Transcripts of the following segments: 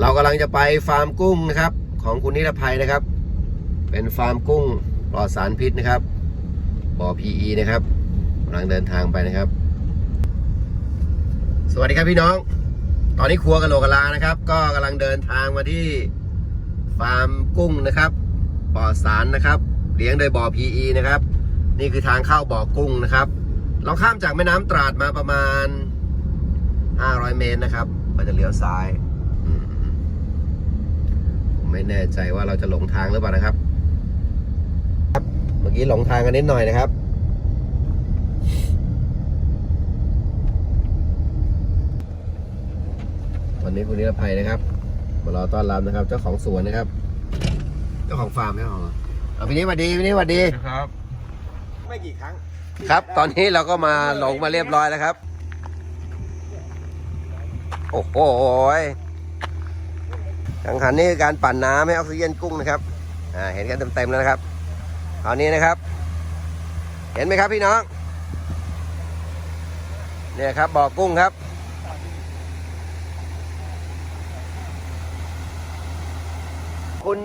เรากำลังจะไปฟาร์มกุ้งนะครับ ของคุณนิรภัยนะครับ เป็นฟาร์มกุ้งปลอดสารพิษนะครับบ่อ PE นะครับกำลังเดินทางไปนะครับ สวัสดีครับพี่น้อง ตอนนี้ครัวกะโหลกกะลานะครับ ก็กำลังเดินทางมาที่ฟาร์มกุ้งนะครับปลอดสารนะครับ เลี้ยงโดยบ่อ PE นะครับ นี่คือทางเข้าบ่อกุ้งนะครับ เราข้ามจากแม่น้ำตราดมาประมาณ 500 เมตรนะครับเราจะเลี้ยวซ้าย ไม่แน่ใจว่าเราจะหลงทางหรือเปล่านะครับ ครับ เมื่อกี้หลงทางกันนิดหน่อยนะครับ วันนี้คุณนิรภัยนะครับมารอต้อนรับนะครับ เจ้าของสวนนะครับ เจ้าของฟาร์มเจ้าของเอาพี่นี้สวัสดีพี่นี้สวัสดีครับ ไม่กี่ครั้ง ครับ ตอนนี้เราก็มาหลงมาเรียบร้อยแล้วครับ โอ้โห กังหันนี่คือการปั่นน้ำให้ออกซิเจนกุ้งนะครับอ่าเห็นกันเต็มๆแล้วนะครับคราวนี้นะครับ เห็นไหมครับพี่น้องเนี่ยครับบ่อกุ้งครับ คุณ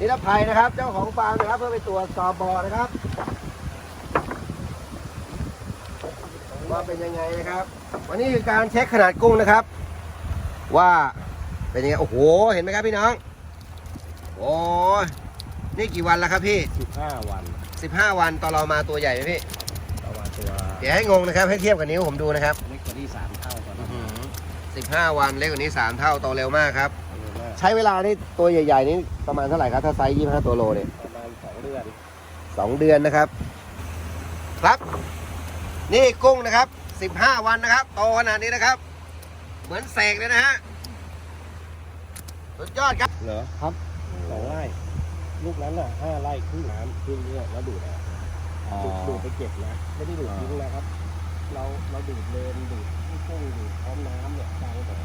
นิรภัยนะครับ เจ้าของฟาร์มนะครับ เพื่อไปตรวจสอบบ่อนะครับ ว่าเป็นยังไงนะครับ วันนี้คือการเช็คขนาดกุ้งนะครับ ว่า เป็นยังไงโอ้โห เห็นไหมครับพี่น้อง โอ้ยนี่กี่วันแล้วครับพี่15วัน15 วันตอนเรามาตัวใหญ่ไหมพี่ ประมาณตัวเดี๋ยวให้งงนะครับ ให้เทียบกับนิ้วผมดูนะครับ เล็กกว่าที่3เท่าตอนนั้น15 วันเล็กกว่านี้ 3 เท่าโตเร็วมากครับ เร็วมากใช้เวลานี่ตัวใหญ่ๆนี่ประมาณเท่าไหร่ครับ ถ้าไซส์25 ตัวโลเนี่ยประมาณ2เดือนสองเดือนนะครับ ครับ นี่กุ้งนะครับ 15 วันนะครับ โตขนาดนี้นะครับ เหมือนเสกเลยนะฮะ สุดยอดครับ เหรอครับสองไร่ลูกนั้นน่ะห้าไร่ครึ่งน้ำครึ่งเนี่ยแล้วดูดเอาดูดดูดไปเก็บนะไม่ได้ดูดทิ้งนะครับ เราเราดูดเลนดูดที่กุ้งดูดพร้อมน้ำเนี่ยกลางบ่อ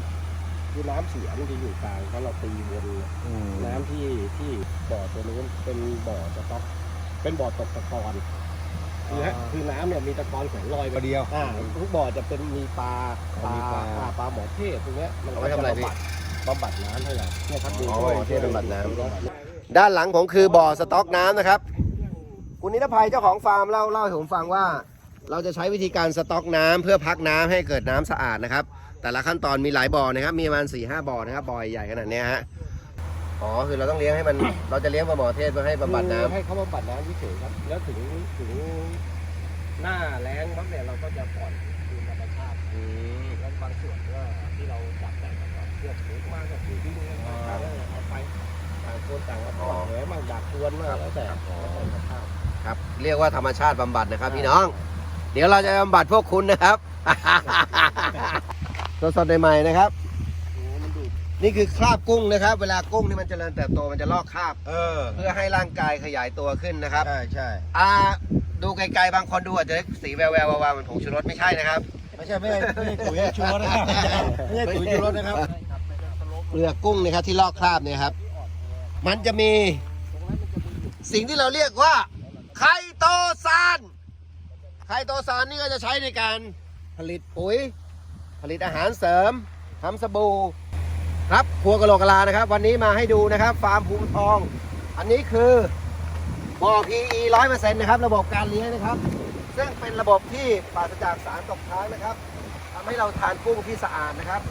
คือน้ำเสียมันจะอยู่กลางเพราะเราตีวนเนี่ยน้ำที่ที่บ่อตัวนู้นเป็นบ่อสต๊อกเป็นบ่อตกตะกอนคือฮะคือน้ำเนี่ยมีตะกอนแข็งลอยไปเดียว อ่าทุกบ่อจะเป็นมีปลาอ๋อมีปลาอ่ปลาหมอเทศตรงเนี้ยมันเอาไว้ทำอะไรพี่ บำบัดน้ำให้เราเนี่ยครับดูอ๋อช่วยหมอเทศบำบัดน้ำช่วยบำบัดด้านหลังผมคือบ่อสต๊อกน้ำนะครับ คุณนิรภัยเจ้าของฟาร์มเล่าเล่าให้ผมฟังว่า เราจะใช้วิธีการสต๊อกน้ำเพื่อพักน้ำให้เกิดน้ำสะอาดนะครับ แต่ละขั้นตอนมีหลายบ่อนะครับ มีประมาณ4ี่ห้าบ่อนะครับบ่อใหญ่ขนาดเนี้ยฮะอ๋อคือเราต้องเลี้ยงให้มัน เราจะเลี้ยงปลาหมอเทศเพื่อให้บำบัดน้ำให้เขาบำบัดน้ำเฉยๆครับ แล้วถึงถึงหน้าแล้งปั๊บเนี่ยเราก็จะปล่อยคืนธรรมชาติแล้วบางส่วนก็ที่เราจับแต่งกับ เชือกถือมากับถือดิ้งนะครับเอาไปต่างคนต่างเอาปล่อยแหมบ้างดักทวนมากแล้วแต่แล้วแต่สภาพ ครับ เรียกว่าธรรมชาติบำบัดนะครับพี่น้อง เดี๋ยวเราจะบำบัดพวกคุณนะครับ สดๆใหม่ๆนะครับ โอ้มันดูดนี่คือคราบกุ้งนะครับ เวลากุ้งที่มันเจริญเติบโตมันจะลอกคราบ เออ เพื่อให้ร่างกายขยายตัวขึ้นนะครับ ใช่ใช่อ่าดูไกลๆบางคนดูอาจจะสีแววๆวาวๆเหมือนผงชูรสไม่ใช่นะครับ ไม่ใช่ไม่ใช่ไม่ใช่ปุ๋ยชูรสนะครับไม่ใช่ปุ๋ยชูรสนะครับ เปลือกกุ้งนะครับที่ลอกคราบเนี่ยครับ มันจะมีสิ่งที่เราเรียกว่าไคโตซานไคโตซานนี่ก็จะใช้ในการผลิตปุ๋ย ผลิตอาหารเสริมทำสบู่ครับครัวกะโหลกกะลานะครับ วันนี้มาให้ดูนะครับฟาร์มภูมิทอง อันนี้คือบ่อ PE ร้อยเปอร์เซ็นต์นะครับ ระบบการเลี้ยงนะครับ ซึ่งเป็นระบบที่ปราศจากสารตกค้างนะครับทำให้เราทานกุ้งที่สะอาดนะครับ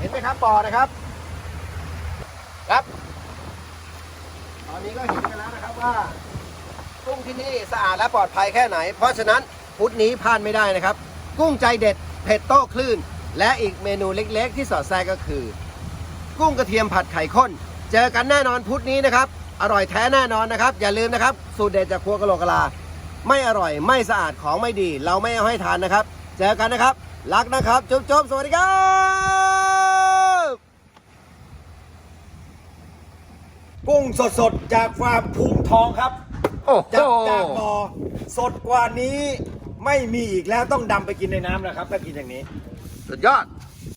เห็นไหมครับบ่อนะครับ ครับ ตอนนี้ก็เห็นกันแล้วนะครับว่ากุ้งที่นี่สะอาดและปลอดภัยแค่ไหน เพราะฉะนั้นพุธนี้พลาดไม่ได้นะครับ กุ้งใจเด็ดเผ็ดโต้คลื่น และอีกเมนูเล็กๆ ที่สอดแทรกก็คือ กุ้งกระเทียมผัดไข่ข้น เจอกันแน่นอนพุธนี้นะครับ อร่อยแท้แน่นอนนะครับ อย่าลืมนะครับ สูตรเด็ดจากครัวกะโหลกกะลา ไม่อร่อยไม่สะอาดของไม่ดี เราไม่เอาให้ทานนะครับ เจอกันนะครับ รักนะครับ จุ๊บๆสวัสดีครับ กุ้งสดๆ จากฟาร์มภูมิทองครับโอ้โหจับจากบ่อสดกว่านี้ไม่มีอีกแล้วต้องดำไปกินในน้ำนะครับ ถ้ากินอย่างนี้ สุดยอด